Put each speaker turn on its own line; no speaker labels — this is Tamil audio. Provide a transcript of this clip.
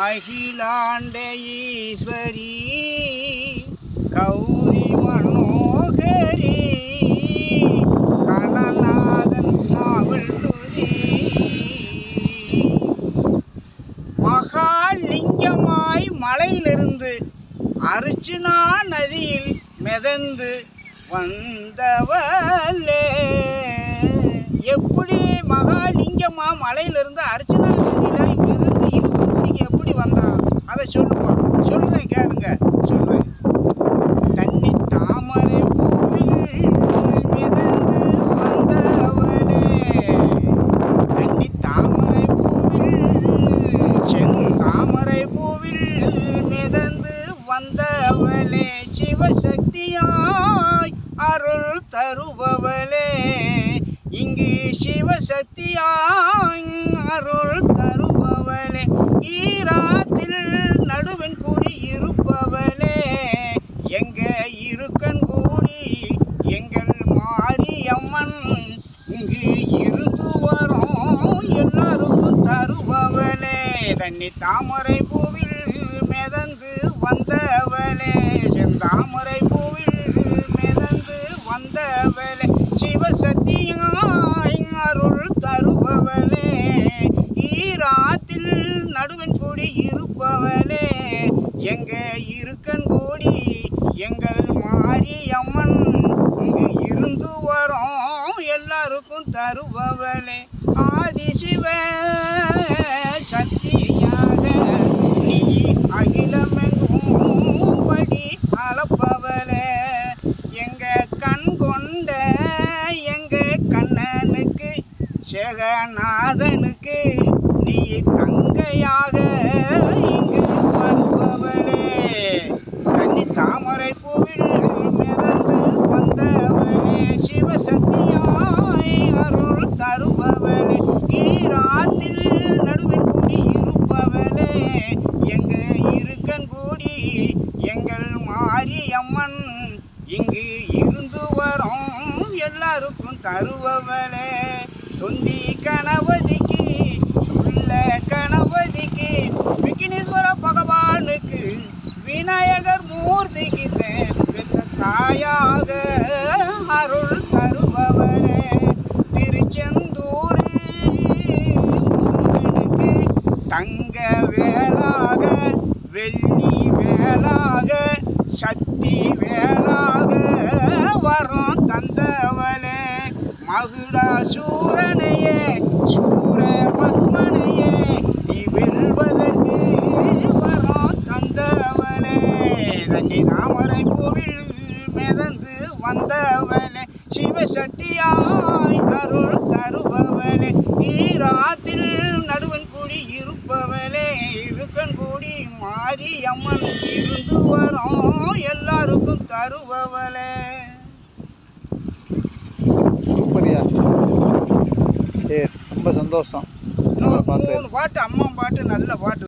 அகிலாண்ட ஈஸ்வரி கௌரி மனோகரி கணநாதன் நாவல் துதி மகாலிங்கமாய் மலையிலிருந்து அர்ச்சுனா நதியில் மிதந்து வந்தவளே. எப்படி மகாலிங்கமா மலையிலிருந்து அர்ச்சனா நதி மிதந்து இருக்கும்படிக்கு எப்படி வந்தா அதை சொல்லுப்பா சொல்றேன் கேளுங்க சொல்றேன் தண்ணி தாமரை பூவில் மிதந்து வந்தவளே தண்ணி தாமரை பூவில் செந்தாமரை பூவில் மிதந்து வந்தவளே சிவசக்தியாய் அருள் தருபவளே. இங்கு சிவசக்தியாய் அருள் தருபவளே. ஈராத்தில் நடுவன் கூடி இருப்பவளே. எங்க இருக்கன் கூடி எங்கள் மாரியம்மன் இங்கு இருந்து வரும் எல்லாருக்கும் தருபவளே. தண்ணி தாமரை பூவில் மிதந்து வந்தவளே செந்தாமரை பூவில் மிதந்து வந்தவளே சிவசக்தியாய் அருள் இருப்பவளே ஈராத்தில் நடுவன் கூடி இருப்பவளே. எங்க இருக்கன் கூடி எங்கள் மாரியம்மன் இங்கு இருந்து வரோம் எல்லாருக்கும் தருபவளே. ஆதிசிவ சக்தியாக நீ அகி சேகநாதனுக்கு நீ தங்கையாக இங்கு வருபவளே. தண்ணி தாமரை பூவில் மிதந்து வந்தவளே. சிவசக்தியாய் அருள் தருபவளே. ஈராத்தில் நடுவன் கூடி இருப்பவளே. எங்க இருக்கன் கூடி எங்கள் மாரியம்மன் இங்கு இருந்து வரோம் எல்லாருக்கும் தருபவளே. தொந்தி கணபதிக்கு உள்ள கணபதிக்கு விக்னேஸ்வர பகவானுக்கு விநாயகர் மூர்த்திக்கு பெத்த தாயாக அருள் தருபவரே. திருச்செந்தூர் முருகனுக்கு தங்க வேளாக வெள்ளி வேளாக சக்தி வேளாக வரும் தந்தவளே. மகுடாசூ சூர பத்மனையே நீ வெல்வதற்கு வரம் தந்தவளே தண்ணி தாமரை பூவில் மிதந்து வந்தவளே சிவசக்தியாய் அருள் தருபவளே. ஈராத்தில் நடுவன் கூடி இருப்பவளே இருக்கன் கூடி மாரியம்மன் இருந்து வரோம் எல்லாருக்கும் தருபவளே.
சூப்பரியா சரி ரொம்ப சந்தோஷம்.
மூணு பாட்டு அம்மா பாட்டு நல்ல பாட்டு.